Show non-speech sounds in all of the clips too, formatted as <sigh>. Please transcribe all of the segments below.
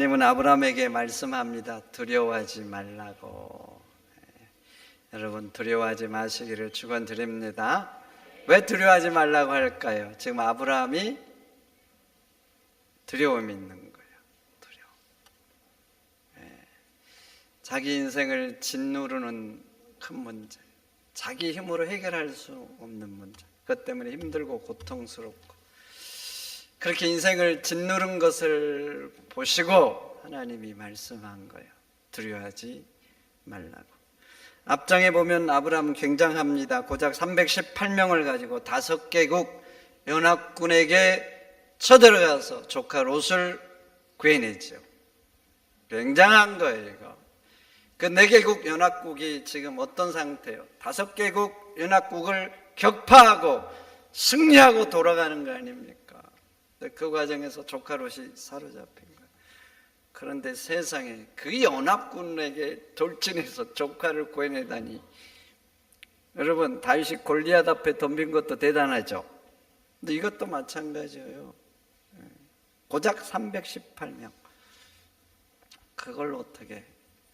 하나님은 아브라함에게 말씀합니다. 두려워하지 말라고. 예. 여러분 두려워하지 마시기를 축원드립니다. 왜 두려워하지 말라고 할까요? 지금 아브라함이 두려움이 있는 거예요. 두려움. 예. 자기 인생을 짓누르는 큰 문제. 자기 힘으로 해결할 수 없는 문제. 그것 때문에 힘들고 고통스럽고 그렇게 인생을 짓누른 것을 보시고 하나님이 말씀한 거예요. 두려워하지 말라고. 앞장에 보면 아브라함 굉장합니다. 고작 318명을 가지고 다섯 개국 연합군에게 쳐들어가서 조카 롯을 구해내죠. 굉장한 거예요, 이거. 그 네 개국 연합국이 지금 어떤 상태예요? 다섯 개국 연합국을 격파하고 승리하고 돌아가는 거 아닙니까? 그 과정에서 조카 롯이 사로잡힌 거예요. 그런데 세상에 그 연합군에게 돌진해서 조카를 구해내다니 여러분 다윗이 골리앗 앞에 덤빈 것도 대단하죠. 근데 이것도 마찬가지예요. 예. 고작 318명. 그걸 어떻게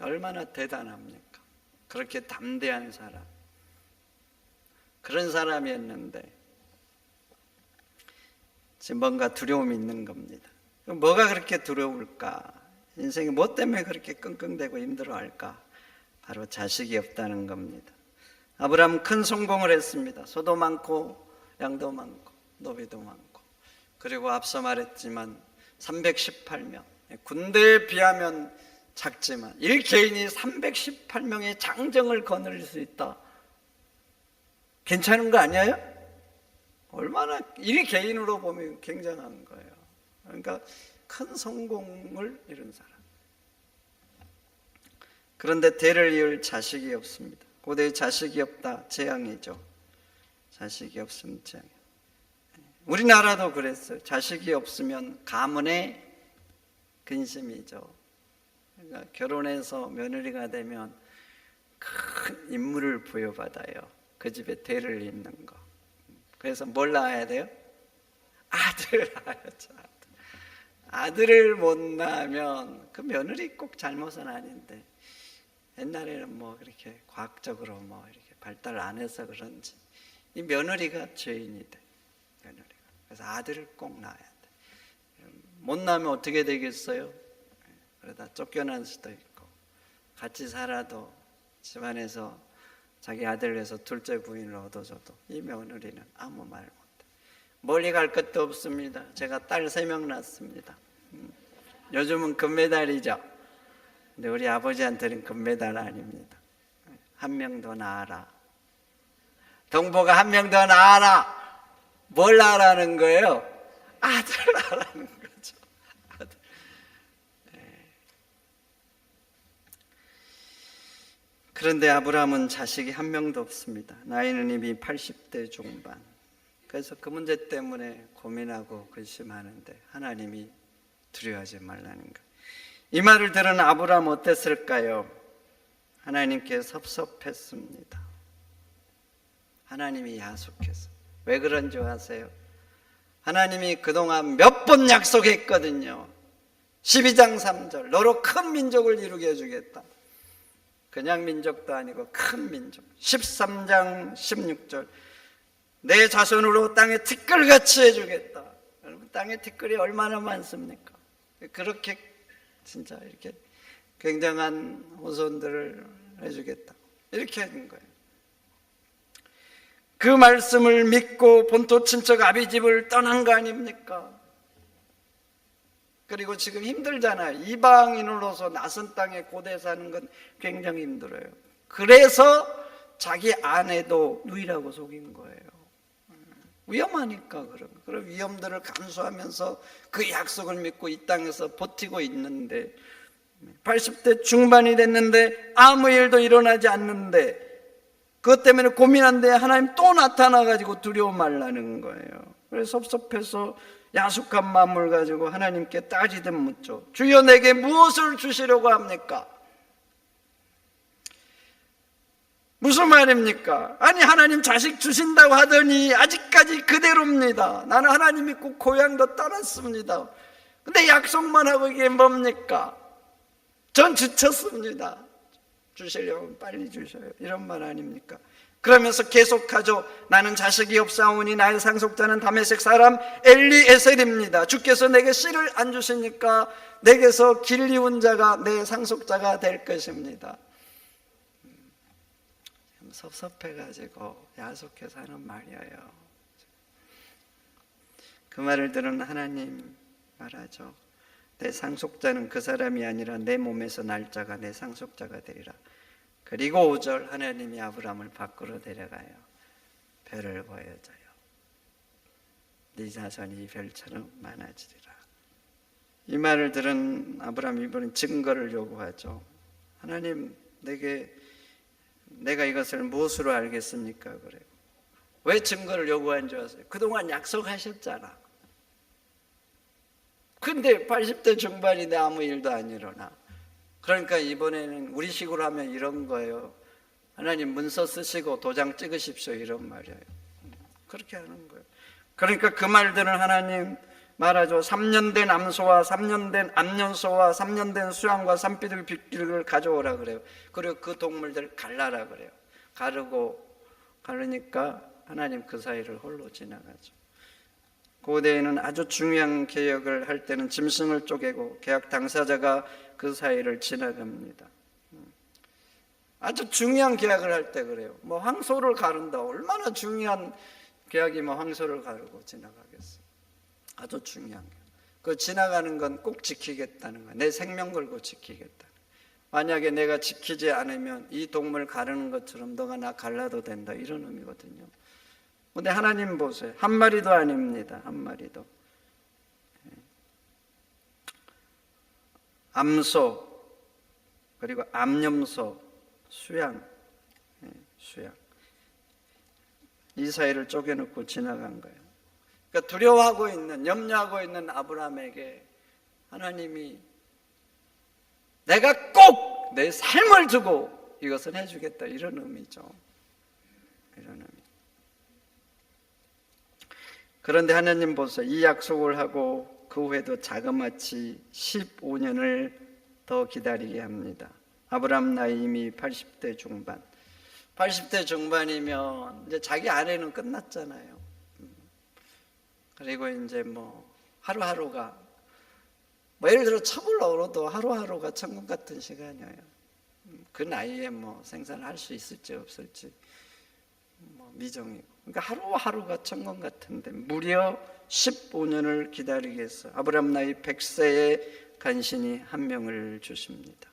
얼마나 대단합니까? 그렇게 담대한 사람. 그런 사람이었는데 지금 뭔가 두려움이 있는 겁니다. 뭐가 그렇게 두려울까? 인생이 뭐 때문에 그렇게 끙끙대고 힘들어할까? 바로 자식이 없다는 겁니다. 아브라함 큰 성공을 했습니다. 소도 많고 양도 많고 노비도 많고 그리고 앞서 말했지만 318명 군대에 비하면 작지만 일개인이 318명의 장정을 거느릴 수 있다. 괜찮은 거 아니에요? 얼마나 일개인으로 보면 굉장한 거예요. 그러니까 큰 성공을 이룬 사람. 그런데 대를 이을 자식이 없습니다. 고대에 자식이 없다 재앙이죠. 자식이 없으면 재앙. 우리나라도 그랬어요. 자식이 없으면 가문의 근심이죠. 그러니까 결혼해서 며느리가 되면 큰 임무를 부여받아요. 그 집에 대를 잇는 거. 그래서 뭘 낳아야 돼요? 아들을 낳아야죠. 아들. 아들을 못 낳으면 그 며느리 꼭 잘못은 아닌데 옛날에는 뭐 그렇게 과학적으로 뭐 이렇게 발달 안 해서 그런지 이 며느리가 죄인이 돼. 며느리가. 그래서 아들을 꼭 낳아야 돼. 못 낳으면 어떻게 되겠어요? 그러다 쫓겨날 수도 있고 같이 살아도 집안에서 자기 아들 위해서 둘째 부인을 얻어줘도 이 며느리는 아무 말 못해. 멀리 갈 것도 없습니다. 제가 딸 세 명 낳습니다. 음. 요즘은 금메달이죠. 근데 우리 아버지한테는 금메달 아닙니다. 한 명 더 낳아라. 동보가 한 명 더 낳아라. 뭘 낳으라는 거예요? 아들 낳으라는. 아들. 그런데 아브라함은 자식이 한 명도 없습니다. 나이는 이미 80대 중반. 그래서 그 문제 때문에 고민하고 근심하는데 하나님이 두려워하지 말라는 것. 이 말을 들은 아브라함 어땠을까요? 하나님께 섭섭했습니다. 하나님이 야속해서. 왜 그런지 아세요? 하나님이 그동안 몇 번 약속했거든요. 12장 3절. 너로 큰 민족을 이루게 해주겠다. 그냥 민족도 아니고 큰 민족. 13장 16절. 내 자손으로 땅에 티끌같이 해주겠다. 여러분, 땅에 티끌이 얼마나 많습니까? 그렇게 진짜 이렇게 굉장한 후손들을 해주겠다. 이렇게 하는 거예요. 그 말씀을 믿고 본토 친척 아비집을 떠난 거 아닙니까? 그리고 지금 힘들잖아요. 이방인으로서 낯선 땅에 고대 사는 건 굉장히 힘들어요. 그래서 자기 아내도 누이라고 속인 거예요. 위험하니까 그런 그런 위험들을 감수하면서 그 약속을 믿고 이 땅에서 버티고 있는데 80대 중반이 됐는데 아무 일도 일어나지 않는데 그것 때문에 고민한데 하나님 또 나타나 가지고 두려워 말라는 거예요. 그래서 섭섭해서 야속한 마음을 가지고 하나님께 따지듯 묻죠. 주여 내게 무엇을 주시려고 합니까? 무슨 말입니까? 아니 하나님 자식 주신다고 하더니 아직까지 그대로입니다. 나는 하나님 믿고 고향도 떠났습니다. 근데 약속만 하고 이게 뭡니까? 전 지쳤습니다. 주시려면 빨리 주셔요. 이런 말 아닙니까? 그러면서 계속하죠. 나는 자식이 없사오니 나의 상속자는 다메섹 사람 엘리에셀입니다. 주께서 내게 씨를 안 주시니까 내게서 길리운 자가 내 상속자가 될 것입니다. 음, 섭섭해가지고 야속해서 하는 말이에요. 그 말을 들은 하나님 말하죠. 내 상속자는 그 사람이 아니라 내 몸에서 날 자가 내 상속자가 되리라. 그리고 5절 하나님이 아브라함을 밖으로 데려가요. 별을 보여줘요. 네 자손이 별처럼 많아지리라. 이 말을 들은 아브라함 이번엔 증거를 요구하죠. 하나님 내게 내가 이것을 무엇으로 알겠습니까? 그래요. 왜 증거를 요구한 줄 아세요? 그동안 약속하셨잖아. 근데 80대 중반인데 아무 일도 안 일어나. 그러니까 이번에는 우리식으로 하면 이런 거예요. 하나님 문서 쓰시고 도장 찍으십시오 이런 말이에요. 그렇게 하는 거예요. 그러니까 그 말들은 하나님 말하죠. 3년 된 암소와 3년 된 암년소와 3년 된 수양과 산비둘 빗길을 가져오라 그래요. 그리고 그 동물들 갈라라 그래요. 가르고 가르니까 하나님 그 사이를 홀로 지나가죠. 고대에는 아주 중요한 개혁을 할 때는 짐승을 쪼개고 계약 당사자가 그 사이를 지나갑니다. 아주 중요한 계약을 할 때 그래요. 뭐 황소를 가른다. 얼마나 중요한 계약이면 황소를 가르고 지나가겠어. 아주 중요한 게. 그 지나가는 건 꼭 지키겠다는 거야. 내 생명 걸고 지키겠다. 만약에 내가 지키지 않으면 이 동물 가르는 것처럼 너가 나 갈라도 된다. 이런 의미거든요. 근데 하나님 보세요. 한 마리도 아닙니다. 한 마리도. 암소 그리고 암염소 수양 예, 수양 이 사이를 쪼개놓고 지나간 거예요. 그러니까 두려워하고 있는 염려하고 있는 아브라함에게 하나님이 내가 꼭 내 삶을 주고 이것을 해주겠다 이런 의미죠. 이런 의미. 그런데 하나님 보세요. 이 약속을 하고 그 후에도 자그마치 15년을 더 기다리게 합니다. 아브람 나이 이미 80대 중반. 80대 중반이면 이제 자기 아내는 끝났잖아요. 그리고 이제 뭐 하루하루가 뭐 예를 들어 처불러 오러도 하루하루가 천국 같은 시간이에요. 그 나이에 뭐 생산할 수 있을지 없을지 뭐 미정이고. 그러니까 하루하루가 천국 같은데 무려 15년을 기다리게 해서 아브람 나이 100세에 간신히 한 명을 주십니다.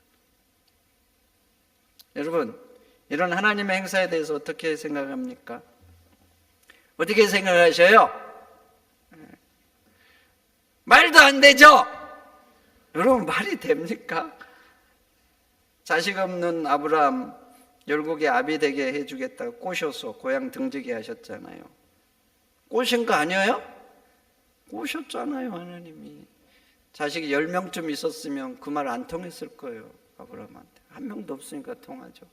여러분, 이런 하나님의 행사에 대해서 어떻게 생각합니까? 어떻게 생각하셔요? 말도 안 되죠? 여러분, 말이 됩니까? 자식 없는 아브라함 열국의 아비 되게 해주겠다고 꼬셔서 고향 등지게 하셨잖아요. 꼬신 거 아니에요? 꼬셨잖아요, 하나님이. 자식이 열 명쯤 있었으면 그 말 안 통했을 거예요, 아브라함한테. 한 명도 없으니까 통하죠.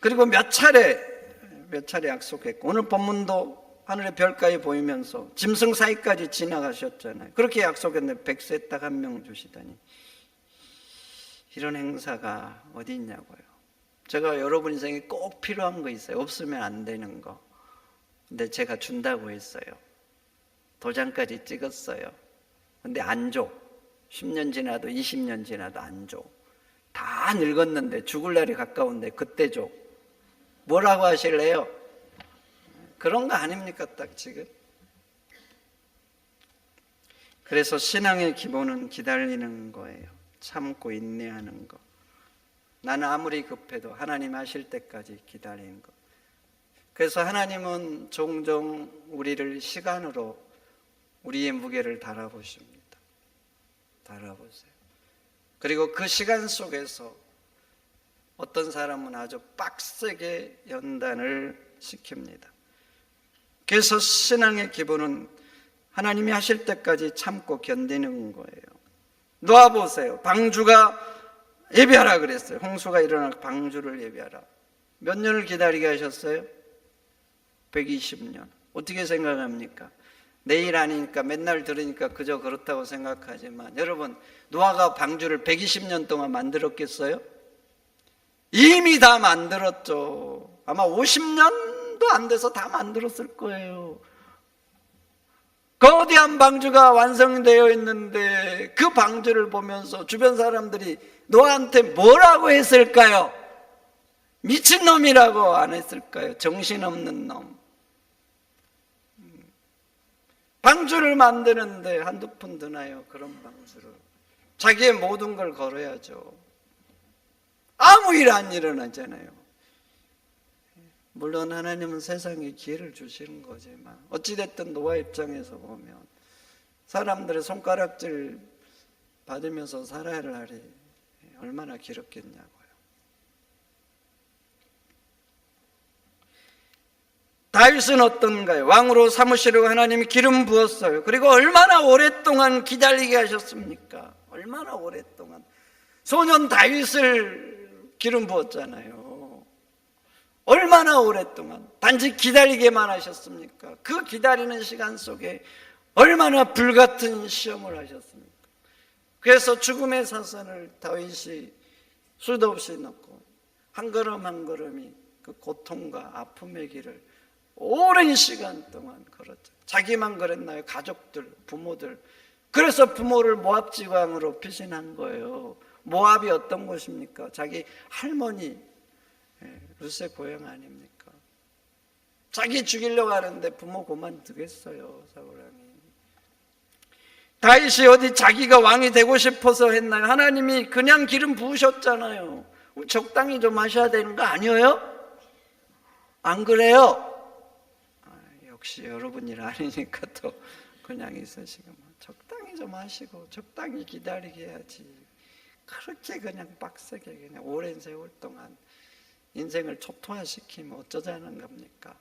그리고 몇 차례, 몇 차례 약속했고, 오늘 본문도 하늘의 별까지 보이면서 짐승 사이까지 지나가셨잖아요. 그렇게 약속했는데 백세 딱 한 명 주시다니. 이런 행사가 어디 있냐고요. 제가 여러분 인생에 꼭 필요한 거 있어요. 없으면 안 되는 거. 근데 제가 준다고 했어요. 도장까지 찍었어요. 근데 안 줘. 10년 지나도 20년 지나도 안 줘. 다 늙었는데 죽을 날이 가까운데 그때 줘. 뭐라고 하실래요? 그런 거 아닙니까, 딱 지금? 그래서 신앙의 기본은 기다리는 거예요. 참고 인내하는 거. 나는 아무리 급해도 하나님 하실 때까지 기다리는 거. 그래서 하나님은 종종 우리를 시간으로 우리의 무게를 달아보십니다. 달아보세요. 그리고 그 시간 속에서 어떤 사람은 아주 빡세게 연단을 시킵니다. 그래서 신앙의 기본은 하나님이 하실 때까지 참고 견디는 거예요. 놓아보세요. 방주가 예배하라 그랬어요. 홍수가 일어나 방주를 예배하라. 몇 년을 기다리게 하셨어요? 120년. 어떻게 생각합니까? 내일 아니니까 맨날 들으니까 그저 그렇다고 생각하지만 여러분 노아가 방주를 120년 동안 만들었겠어요? 이미 다 만들었죠. 아마 50년도 안 돼서 다 만들었을 거예요. 거대한 방주가 완성되어 있는데 그 방주를 보면서 주변 사람들이 노아한테 뭐라고 했을까요? 미친놈이라고 안 했을까요? 정신없는 놈. 방주를 만드는데 한두 푼 드나요? 그런 방주를. 자기의 모든 걸 걸어야죠. 아무 일 안 일어나잖아요. 물론 하나님은 세상에 기회를 주시는 거지만 어찌됐든 노아 입장에서 보면 사람들의 손가락질 받으면서 살아야 할 날이 얼마나 길었겠냐고 다윗은 어떤가요? 왕으로 삼으시려고 하나님이 기름 부었어요. 그리고 얼마나 오랫동안 기다리게 하셨습니까? 얼마나 오랫동안 소년 다윗을 기름 부었잖아요. 얼마나 오랫동안 단지 기다리게만 하셨습니까? 그 기다리는 시간 속에 얼마나 불같은 시험을 하셨습니까? 그래서 죽음의 사선을 다윗이 수도 없이 넣고 한 걸음 한 걸음이 그 고통과 아픔의 길을 오랜 시간 동안 걸었죠. 자기만 그랬나요? 가족들, 부모들. 그래서 부모를 모압 지방으로 피신한 거예요. 모압이 어떤 곳입니까? 자기 할머니 예, 루세 고향 아닙니까? 자기 죽이려고 하는데 부모 그만두겠어요, 사울 왕이. 다윗이 어디 자기가 왕이 되고 싶어서 했나요? 하나님이 그냥 기름 부으셨잖아요. 적당히 좀 하셔야 되는 거 아니에요? 안 그래요? 아, 역시 여러분 일 아니니까 또 그냥 있으시고 적당히 좀 하시고 적당히 기다리게 해야지. 그렇게 그냥 빡세게 그냥 오랜 세월 동안 인생을 초토화시키면 어쩌자는 겁니까?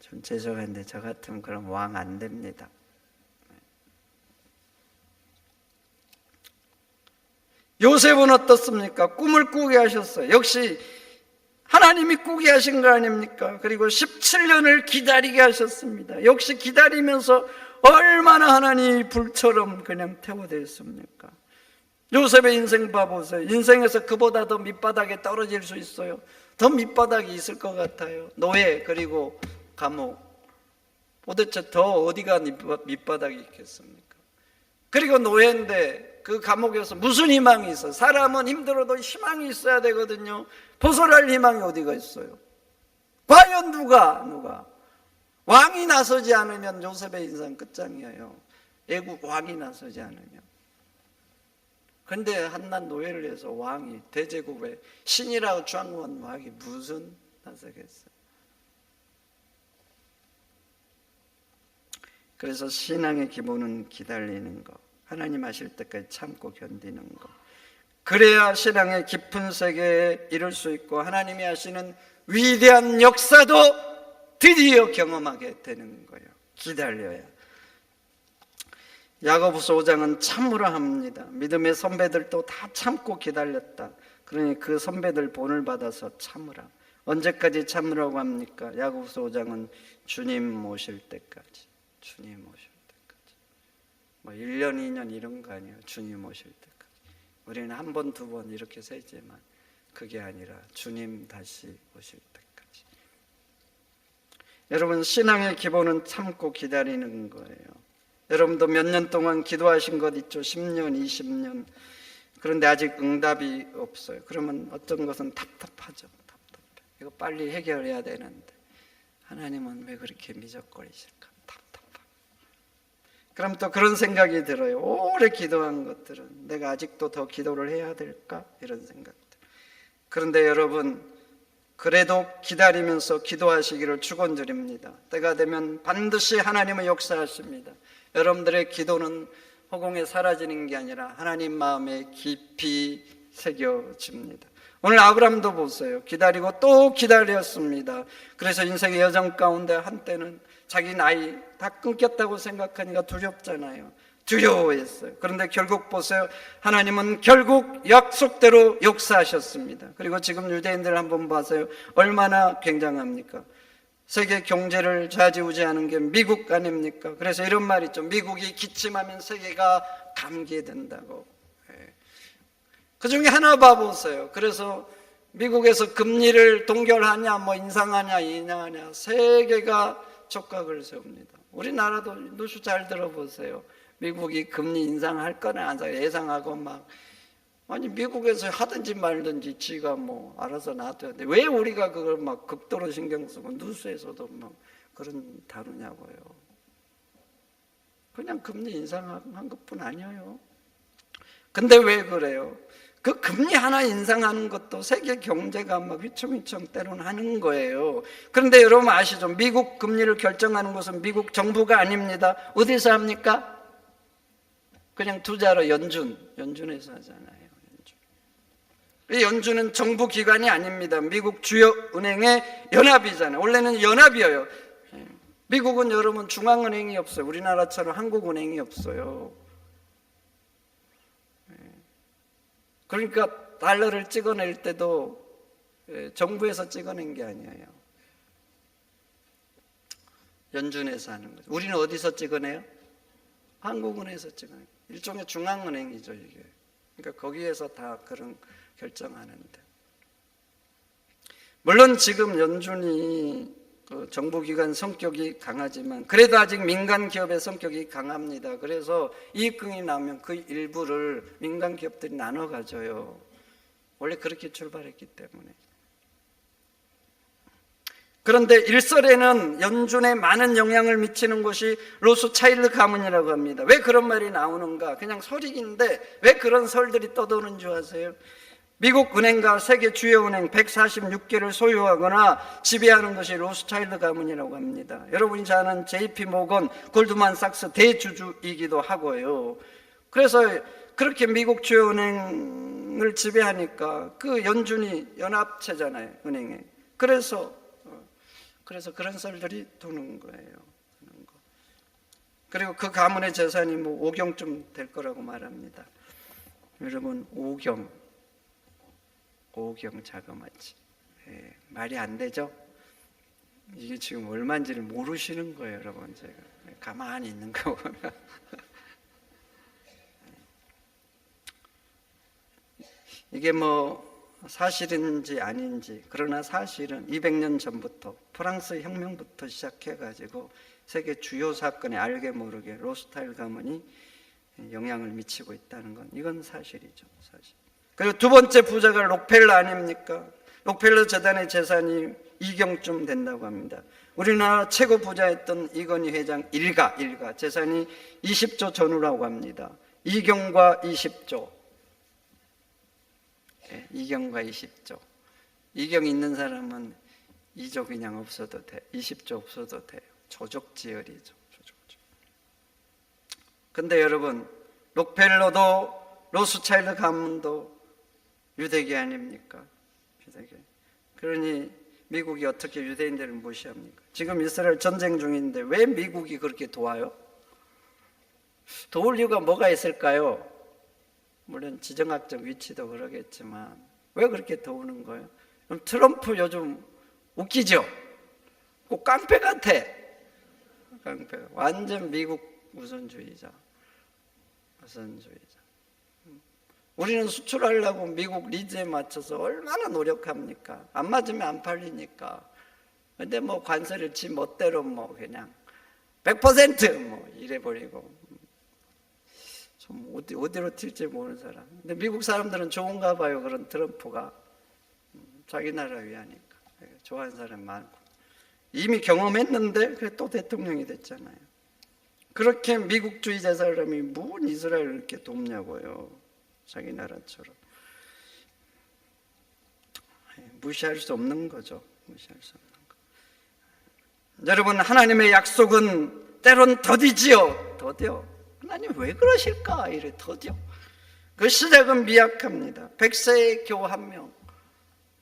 좀 죄송한데 저 같으면 그럼 왕 안 됩니다. 요셉은 어떻습니까? 꿈을 꾸게 하셨어요. 역시 하나님이 꾸게 하신 거 아닙니까? 그리고 17년을 기다리게 하셨습니다. 역시 기다리면서 얼마나 하나님이 불처럼 그냥 태워댔습니까? 요셉의 인생 봐보세요. 인생에서 그보다 더 밑바닥에 떨어질 수 있어요. 더 밑바닥이 있을 것 같아요. 노예 그리고 감옥. 도대체 더 어디가 밑바닥이 있겠습니까? 그리고 노예인데 그 감옥에서 무슨 희망이 있어? 사람은 힘들어도 희망이 있어야 되거든요. 벗어날 희망이 어디가 있어요? 과연 누가 누가 왕이 나서지 않으면 요셉의 인생 끝장이에요. 애국 왕이 나서지 않으면. 근데 한낱 노예를 해서 왕이 대제국의 신이라고 주장한 왕이 무슨 나서겠어요? 그래서 신앙의 기본은 기다리는 거, 하나님 하실 때까지 참고 견디는 거. 그래야 신앙의 깊은 세계에 이룰 수 있고 하나님이 하시는 위대한 역사도 드디어 경험하게 되는 거예요. 기다려야. 야고보서 5장은 참으라 합니다. 믿음의 선배들도 다 참고 기다렸다. 그러니 그 선배들 본을 받아서 참으라. 언제까지 참으라고 합니까? 야고보서 5장은 주님 모실 때까지. 주님 때까지. 뭐 1년, 2년 이런 거 아니에요. 주님 오실 때까지. 우리는 한 번, 두 번 이렇게 세지만 그게 아니라 주님 다시 오실 때까지. 여러분, 신앙의 기본은 참고 기다리는 거예요. 여러분도 몇 년 동안 기도하신 것 있죠? 10년, 20년. 그런데 아직 응답이 없어요. 그러면 어떤 것은 답답하죠. 답답해. 이거 빨리 해결해야 되는데. 하나님은 왜 그렇게 미적거리실까? 그럼 또 그런 생각이 들어요. 오래 기도한 것들은 내가 아직도 더 기도를 해야 될까? 이런 생각들. 그런데 여러분, 그래도 기다리면서 기도하시기를 축원드립니다. 때가 되면 반드시 하나님은 역사하십니다. 여러분들의 기도는 허공에 사라지는 게 아니라 하나님 마음에 깊이 새겨집니다. 오늘 아브람도 보세요. 기다리고 또 기다렸습니다. 그래서 인생의 여정 가운데 한때는 자기 나이 다 끊겼다고 생각하니까 두렵잖아요. 두려워했어요. 그런데 결국 보세요. 하나님은 결국 약속대로 역사하셨습니다. 그리고 지금 유대인들 한번 봐세요. 얼마나 굉장합니까? 세계 경제를 좌지우지하는 게 미국 아닙니까? 그래서 이런 말 있죠. 미국이 기침하면 세계가 감기된다고. 예. 그 중에 하나 봐보세요. 그래서 미국에서 금리를 동결하냐, 뭐 인상하냐, 인하하냐, 세계가 촉각을 세웁니다. 우리나라도 누수 잘 들어보세요. 미국이 금리 인상할 안 할, 예상하고 막 아니 미국에서 하든지 말든지 지가 뭐 알아서 놔둬야 돼. 왜 우리가 그걸 막 극도로 신경 쓰고 뉴스에서도 막 그런 다루냐고요. 그냥 금리 인상한 것뿐 아니에요. 근데 왜 그래요? 그 금리 하나 인상하는 것도 세계 경제가 막 휘청휘청 때론 하는 거예요. 그런데 여러분 아시죠? 미국 금리를 결정하는 것은 미국 정부가 아닙니다. 어디서 합니까? 그냥 투자로 연준, 연준에서 하잖아요. 이 연준은 정부 기관이 아닙니다. 미국 주요 은행의 연합이잖아요. 원래는 연합이에요. 미국은 여러분 중앙은행이 없어요. 우리나라처럼 한국은행이 없어요. 그러니까 달러를 찍어낼 때도 예, 정부에서 찍어낸 게 아니에요. 연준에서 하는 거죠. 우리는 어디서 찍어내요? 한국은행에서 찍어내요. 일종의 중앙은행이죠, 이게. 그러니까 거기에서 다 그런 결정하는데. 물론 지금 연준이 그 정부기관 성격이 강하지만 그래도 아직 민간 기업의 성격이 강합니다. 그래서 이익금이 나오면 그 일부를 민간 기업들이 나눠 가져요. 원래 그렇게 출발했기 때문에. 그런데 일설에는 연준에 많은 영향을 미치는 곳이 로스차일드 가문이라고 합니다. 왜 그런 말이 나오는가? 그냥 소리인데 왜 그런 설들이 떠도는 줄 아세요? 미국 은행과 세계 주요 은행 146개를 소유하거나 지배하는 것이 로스차일드 가문이라고 합니다. 여러분이 잘 아는 JP 모건, 골드만삭스 대주주이기도 하고요. 그래서 그렇게 미국 주요 은행을 지배하니까 그 연준이 연합체잖아요, 은행에. 그래서 어, 그래서 그런 썰들이 도는 거예요. 그리고 그 가문의 재산이 뭐 5경쯤 될 거라고 말합니다. 여러분 5경 오경 자그마치 예, 말이 안 되죠? 이게 지금 얼마인지를 모르시는 거예요, 여러분. 제가 가만히 있는 거 보면 <laughs> 이게 뭐 사실인지 아닌지 그러나 사실은 200년 전부터 프랑스 혁명부터 시작해가지고 세계 주요 사건에 알게 모르게 로스타일 가문이 영향을 미치고 있다는 건 이건 사실이죠, 사실. 그리고 두 번째 부자가 록펠러 아닙니까? 록펠러 재단의 재산이 이경쯤 된다고 합니다. 우리나라 최고 부자였던 이건희 회장 일가 일가 재산이 20조 전후라고 합니다. 이경과 20조. 네, 이경과 20조. 이경 있는 사람은 2조 그냥 없어도 돼. 20조 없어도 돼요. 조족지열이죠. 조족지열. 근데 여러분, 록펠러도 로스차일드 가문도 유대계 아닙니까? 유대계. 그러니 미국이 어떻게 유대인들을 무시합니까? 지금 이스라엘 전쟁 중인데 왜 미국이 그렇게 도와요? 도울 이유가 뭐가 있을까요? 물론 지정학적 위치도 그러겠지만 왜 그렇게 도우는 거예요? 그럼 트럼프 요즘 웃기죠? 꼭 깡패 같아. 깡패. 완전 미국 우선주의자. 우선주의자. 우리는 수출하려고 미국 리즈에 맞춰서 얼마나 노력합니까? 안 맞으면 안 팔리니까. 근데 뭐 관세를 지 멋대로 뭐 그냥 100%뭐 이래버리고. 좀 어디, 어디로 튈지 모르는 사람. 근데 미국 사람들은 좋은가 봐요. 그런 트럼프가. 자기 나라 위하니까. 좋아하는 사람 많고. 이미 경험했는데 그래 또 대통령이 됐잖아요. 그렇게 미국주의자 사람이 뭔 이스라엘을 이렇게 돕냐고요. 자기 나라처럼 무시할 수 없는 거죠. 무시할 수 없는 거. 여러분 하나님의 약속은 때론 더디지요. 더뎌. 하나님 왜 그러실까? 이래 더뎌. 그 시작은 미약합니다. 백세의 교 한 명.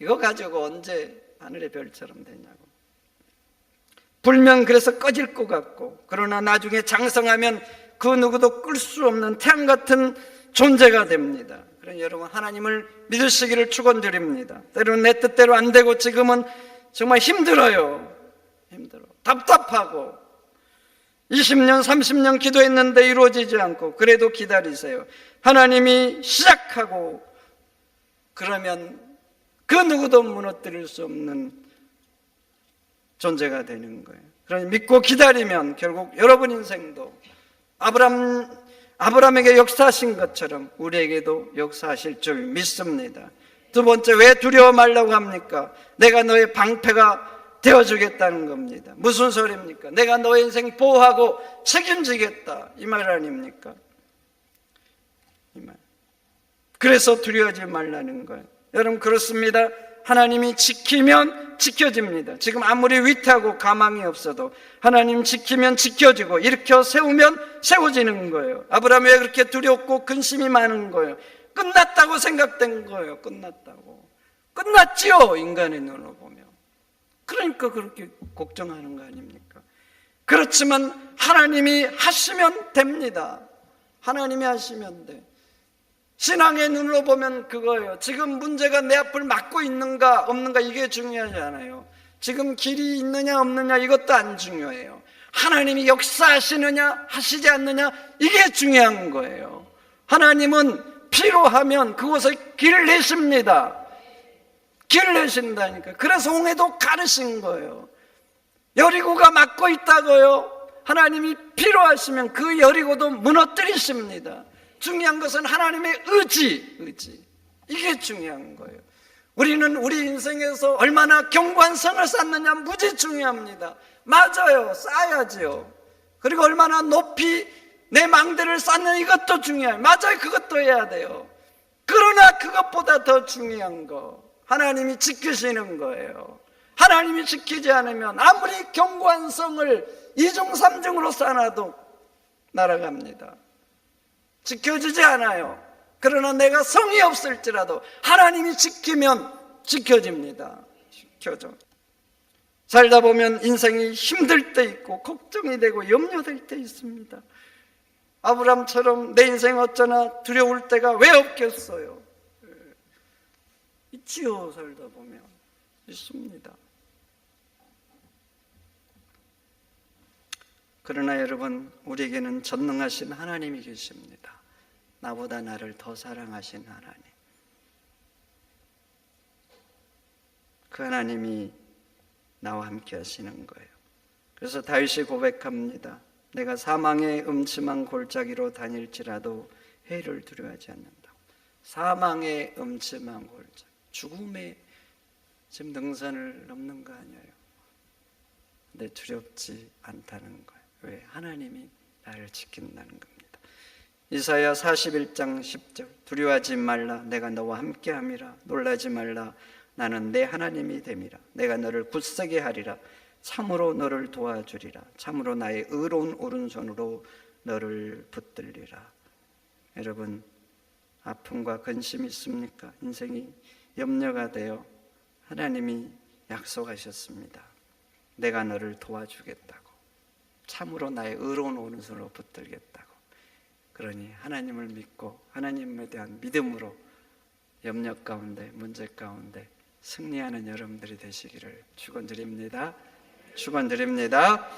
이거 가지고 언제 하늘의 별처럼 되냐고. 불면 그래서 꺼질 것 같고, 그러나 나중에 장성하면 그 누구도 끌 수 없는 태양 같은 존재가 됩니다. 그러니 여러분 하나님을 믿으시기를 축원드립니다. 때로는 내 뜻대로 안 되고 지금은 정말 힘들어요. 힘들어. 답답하고 20년, 30년 기도했는데 이루어지지 않고 그래도 기다리세요. 하나님이 시작하고 그러면 그 누구도 무너뜨릴 수 없는 존재가 되는 거예요. 그러니 믿고 기다리면 결국 여러분 인생도 아브람 아브람에게 역사하신 것처럼 우리에게도 역사하실 줄 믿습니다. 두 번째 왜 두려워 말라고 합니까? 내가 너의 방패가 되어 주겠다는 겁니다. 무슨 소리입니까? 내가 너의 인생 보호하고 책임지겠다. 이 말 아닙니까? 이 말. 그래서 두려워하지 말라는 거예요. 여러분 그렇습니다. 하나님이 지키면 지켜집니다. 지금 아무리 위태하고 가망이 없어도 하나님 지키면 지켜지고 일으켜 세우면 세워지는 거예요. 아브라함이 왜 그렇게 두렵고 근심이 많은 거예요? 끝났다고 생각된 거예요. 끝났다고. 끝났지요. 인간의 눈으로 보면. 그러니까 그렇게 걱정하는 거 아닙니까? 그렇지만 하나님이 하시면 됩니다. 하나님이 하시면 돼. 신앙의 눈으로 보면 그거예요. 지금 문제가 내 앞을 막고 있는가 없는가 이게 중요하지 않아요. 지금 길이 있느냐 없느냐 이것도 안 중요해요. 하나님이 역사하시느냐 하시지 않느냐 이게 중요한 거예요. 하나님은 필요하면 그곳에 길을 내십니다. 길을 내신다니까. 그래서 홍해도 가르신 거예요. 여리고가 막고 있다고요. 하나님이 필요하시면 그 여리고도 무너뜨리십니다. 중요한 것은 하나님의 의지, 의지. 이게 중요한 거예요. 우리는 우리 인생에서 얼마나 경관성을 쌓느냐 무지 중요합니다. 맞아요. 쌓아야지요. 그리고 얼마나 높이 내 망대를 쌓는 이것도 중요해요. 맞아요. 그것도 해야 돼요. 그러나 그것보다 더 중요한 거. 하나님이 지키시는 거예요. 하나님이 지키지 않으면 아무리 경관성을 이중삼중으로 쌓아도 날아갑니다. 지켜주지 않아요. 그러나 내가 성이 없을지라도 하나님이 지키면 지켜집니다. 지켜줘. 살다 보면 인생이 힘들 때 있고 걱정이 되고 염려될 때 있습니다. 아브람처럼 내 인생 어쩌나 두려울 때가 왜 없겠어요? 예. 있지요, 살다 보면. 있습니다. 그러나 여러분, 우리에게는 전능하신 하나님이 계십니다. 나보다 나를 더 사랑하신 하나님. 그 하나님이 나와 함께 하시는 거예요. 그래서 다윗이 고백합니다. 내가 사망의 음침한 골짜기로 다닐지라도 해를 두려워하지 않는다. 사망의 음침한 골짜기, 죽음의 지금 능선을 넘는 거 아니에요. 근데 두렵지 않다는 거예요. 왜? 하나님이 나를 지킨다는 겁니다. 이사야 41장 10절. 두려워하지 말라. 내가 너와 함께 함이라. 놀라지 말라. 나는 내 하나님이 됨이라. 내가 너를 굳세게 하리라. 참으로 너를 도와주리라. 참으로 나의 의로운 오른손으로 너를 붙들리라. 여러분 아픔과 근심이 있습니까? 인생이 염려가 되어 하나님이 약속하셨습니다. 내가 너를 도와주겠다고. 참으로 나의 의로운 오른손으로 붙들겠다고 그러니 하나님을 믿고 하나님에 대한 믿음으로 염려 가운데 문제 가운데 승리하는 여러분들이 되시기를 축원드립니다. 축원드립니다.